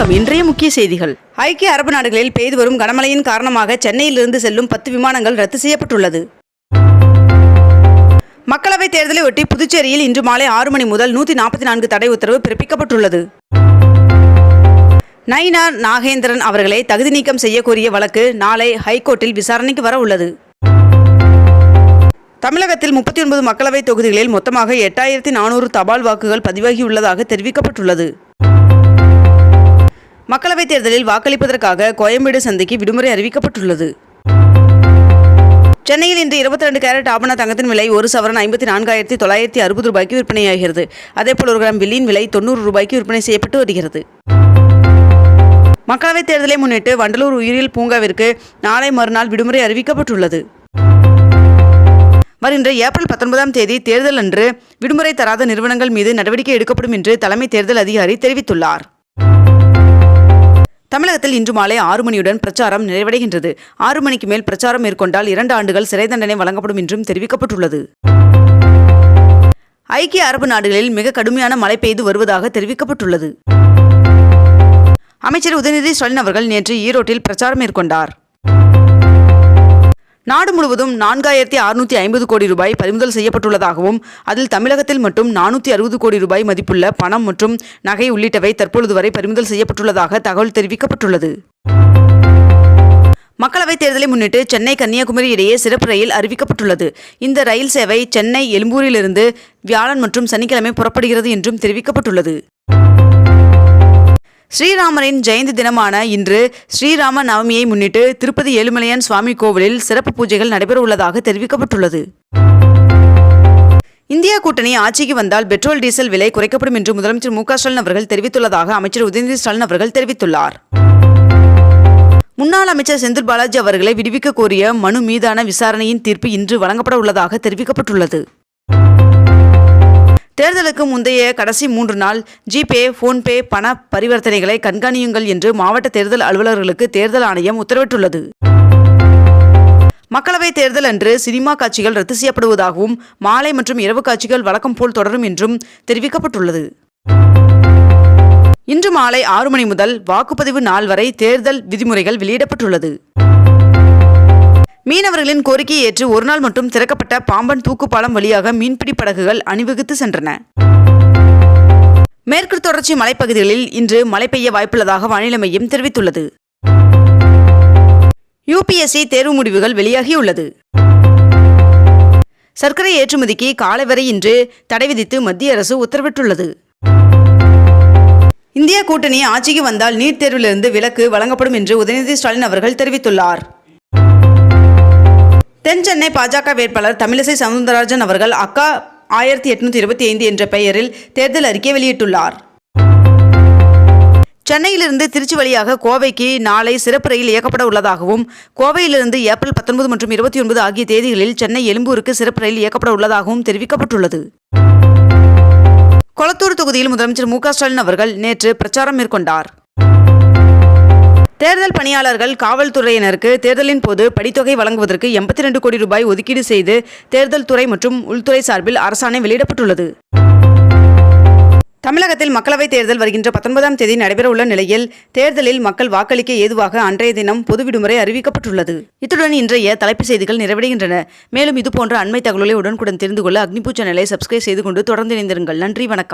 வணக்கம். இன்றைய முக்கிய செய்திகள். ஐக்கிய அரபு நாடுகளில் பெய்து வரும் கனமழையின் காரணமாக சென்னையிலிருந்து செல்லும் பத்து விமானங்கள் ரத்து செய்யப்பட்டுள்ளது. மக்களவைத் தேர்தலை ஒட்டி புதுச்சேரியில் இன்று மாலை ஆறு மணி முதல் நூற்றி நாற்பத்தி நான்கு தடை உத்தரவு பிறப்பிக்கப்பட்டுள்ளது. நயினா நாகேந்திரன் அவர்களை தகுதி நீக்கம் செய்யக்கோரிய வழக்கு நாளை ஹைகோர்ட்டில் விசாரணைக்கு வர உள்ளது. தமிழகத்தில் முப்பத்தி ஒன்பது மக்களவைத் தொகுதிகளில் மொத்தமாக எட்டாயிரத்தி நானூறு தபால் வாக்குகள் பதிவாகியுள்ளதாக தெரிவிக்கப்பட்டுள்ளது. மக்களவைத் தேர்தலில் வாக்களிப்பதற்காக கோயம்பேடு சந்தைக்கு விடுமுறை அறிவிக்கப்பட்டுள்ளது. சென்னையில் இன்று இருபத்தி ரெண்டு கேரட் ஆபண தங்கத்தின் விலை ஒரு சவரன் ஐம்பத்தி நான்காயிரத்தி தொள்ளாயிரத்தி அறுபது ரூபாய்க்கு விற்பனையாகிறது. அதேபோல் ஒரு கிராம் வெள்ளியின் விலை தொண்ணூறு ரூபாய்க்கு விற்பனை செய்யப்பட்டு வருகிறது. மக்களவைத் தேர்தலை முன்னிட்டு வண்டலூர் உயிரியல் பூங்காவிற்கு நாளை மறுநாள் விடுமுறை அறிவிக்கப்பட்டுள்ளது. வருகின்ற ஏப்ரல் பத்தொன்பதாம் தேதி தேர்தல் அன்று விடுமுறை தராத நிறுவனங்கள் மீது நடவடிக்கை எடுக்கப்படும் என்று தலைமை தேர்தல் அதிகாரி தெரிவித்துள்ளார். தமிழகத்தில் இன்று மாலை ஆறு மணியுடன் பிரச்சாரம் நிறைவடைகின்றது. ஆறு மணிக்கு மேல் பிரச்சாரம் மேற்கொண்டால் இரண்டு ஆண்டுகள் சிறை தண்டனை வழங்கப்படும் என்றும் தெரிவிக்கப்பட்டுள்ளது. ஐக்கிய அரபு நாடுகளில் மிக கடுமையான மழை பெய்து வருவதாக தெரிவிக்கப்பட்டுள்ளது. அமைச்சர் உதயநிதி ஸ்டாலின் அவர்கள் நேற்று ஈரோட்டில் பிரச்சாரம் மேற்கொண்டார். நாடு முழுவதும் நான்காயிரத்தி அறுநூத்தி ஐம்பது கோடி ரூபாய் பறிமுதல் செய்யப்பட்டுள்ளதாகவும் அதில் தமிழகத்தில் மட்டும் நானூற்றி அறுபது கோடி ரூபாய் மதிப்புள்ள பணம் மற்றும் நகை உள்ளிட்டவை தற்பொழுது வரை பறிமுதல் செய்யப்பட்டுள்ளதாக தகவல் தெரிவிக்கப்பட்டுள்ளது. மக்களவைத் தேர்தலை முன்னிட்டு சென்னை கன்னியாகுமரி இடையே சிறப்பு ரயில் அறிவிக்கப்பட்டுள்ளது. இந்த ரயில் சேவை சென்னை எழும்பூரிலிருந்து வியாழன் மற்றும் சனிக்கிழமை புறப்படுகிறது என்றும் தெரிவிக்கப்பட்டுள்ளது. ஸ்ரீராமரின் ஜெயந்தி தினமான இன்று ஸ்ரீராம நவமியை முன்னிட்டு திருப்பதி ஏழுமலையான் சுவாமி கோவிலில் சிறப்பு பூஜைகள் நடைபெற உள்ளதாக தெரிவிக்கப்பட்டுள்ளது. இந்தியா கூட்டணி ஆட்சிக்கு வந்தால் பெட்ரோல் டீசல் விலை குறைக்கப்படும் என்று முதலமைச்சர் மு ஸ்டாலின் அவர்கள் தெரிவித்துள்ளதாக அமைச்சர் உதயநிதி ஸ்டாலின் அவர்கள் தெரிவித்துள்ளார். முன்னாள் அமைச்சர் செந்தில் பாலாஜி அவர்களை விடுவிக்க கோரிய மனு மீதான விசாரணையின் தீர்ப்பு இன்று வழங்கப்பட உள்ளதாக தெரிவிக்கப்பட்டுள்ளது. தேர்தலுக்கு முந்தைய கடைசி மூன்று நாள் ஜிபே போன்பே பண பரிவர்த்தனைகளை கண்காணியுங்கள் என்று மாவட்ட தேர்தல் அலுவலர்களுக்கு தேர்தல் ஆணையம் உத்தரவிட்டுள்ளது. மக்களவைத் தேர்தல் அன்று சினிமா காட்சிகள் ரத்து செய்யப்படுவதாகவும் மாலை மற்றும் இரவு காட்சிகள் வழக்கம் போல் தொடரும் என்றும் தெரிவிக்கப்பட்டுள்ளது. இன்று மாலை ஆறு மணி முதல் வாக்குப்பதிவு நாள் வரை தேர்தல் விதிமுறைகள் வெளியிடப்பட்டுள்ளது. மீனவர்களின் கோரிக்கையை ஏற்று ஒருநாள் மட்டும் திறக்கப்பட்ட பாம்பன் தூக்குப்பாலம் வழியாக மீன்பிடி படகுகள் அணிவகுத்து சென்றன. மேற்கு தொடர்ச்சி மலைப்பகுதிகளில் இன்று மழை பெய்ய வாய்ப்புள்ளதாக வானிலை மையம் தெரிவித்துள்ளது. யுபிஎஸ்சி தேர்வு முடிவுகள் வெளியாகியுள்ளது. சர்க்கரை ஏற்றுமதிக்கு காலை வரை இன்று தடை விதித்து மத்திய அரசு உத்தரவிட்டுள்ளது. இந்திய கூட்டணி ஆட்சிக்கு வந்தால் நீட் தேர்விலிருந்து விலக்கு வழங்கப்படும் என்று உதயநிதி ஸ்டாலின் அவர்கள் தெரிவித்துள்ளார். தென் சென்னை பாஜக வேட்பாளர் தமிழிசை சவுந்தரராஜன் அவர்கள் அக்கா ஆயிரத்தி எட்நூத்தி இருபத்தி ஐந்து என்ற பெயரில் தேர்தல் அறிக்கை வெளியிட்டுள்ளார். சென்னையிலிருந்து திருச்சி வழியாக கோவைக்கு நாளை சிறப்பு ரயில் இயக்கப்பட உள்ளதாகவும் கோவையிலிருந்து ஏப்ரல் பத்தொன்பது மற்றும் இருபத்தி ஒன்பது ஆகிய தேதிகளில் சென்னை எழும்பூருக்கு சிறப்பு ரயில் இயக்கப்பட உள்ளதாகவும் தெரிவிக்கப்பட்டுள்ளது. கொளத்தூர் தொகுதியில் முதலமைச்சர் மு க ஸ்டாலின் அவர்கள் நேற்று பிரச்சாரம் மேற்கொண்டார். தேர்தல் பணியாளர்கள் காவல்துறையினருக்கு தேர்தலின் போது படித்தொகை வழங்குவதற்கு எண்பத்தி ரெண்டு கோடி ரூபாய் ஒதுக்கீடு செய்து தேர்தல் துறை மற்றும் உள்துறை சார்பில் அரசாணை வெளியிடப்பட்டுள்ளது. தமிழகத்தில் மக்களவைத் தேர்தல் வருகின்ற பத்தொன்பதாம் தேதி நடைபெறவுள்ள நிலையில் தேர்தலில் மக்கள் வாக்களிக்க ஏதுவாக அன்றைய தினம் பொது விடுமுறை அறிவிக்கப்பட்டுள்ளது. இத்துடன் இன்றைய தலைப்புச் செய்திகள் நிறைவடைகின்றன. மேலும் இதுபோன்ற அண்மை தகவல்களை உடனுக்குடன் தெரிந்து கொள்ள அக்னிபூ சேனலை சப்ஸ்கிரைப் செய்து கொண்டு தொடர்ந்து இணைந்திருங்கள். நன்றி வணக்கம்.